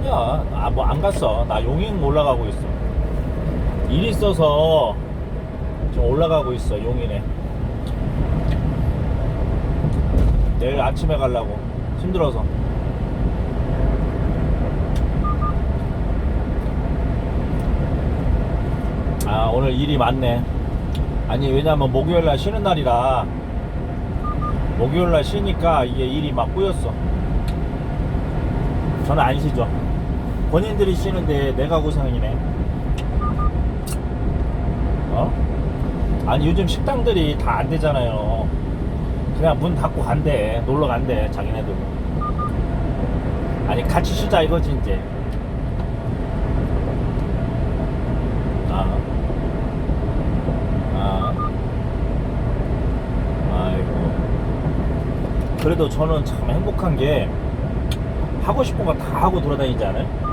아니야. 아, 뭐 안 갔어. 나 용인 올라가고 있어. 일 있어서 좀 올라가고 있어, 용인에. 내일 아침에 가려고. 힘들어서. 아, 오늘 일이 많네. 아니, 왜냐면 목요일 날 쉬는 날이라. 목요일 날 쉬니까 이게 일이 막 꼬였어. 저는 안 쉬죠. 본인들이 쉬는데 내가 고생이네. 어? 아니 요즘 식당들이 다 안 되잖아요. 그냥 문 닫고 간대. 놀러 간대. 자기네들. 아니 같이 쉬자 이거지 이제. 아. 아. 그래도 저는 참 행복한 게 하고 싶은 거 다 하고 돌아다니지 않아요?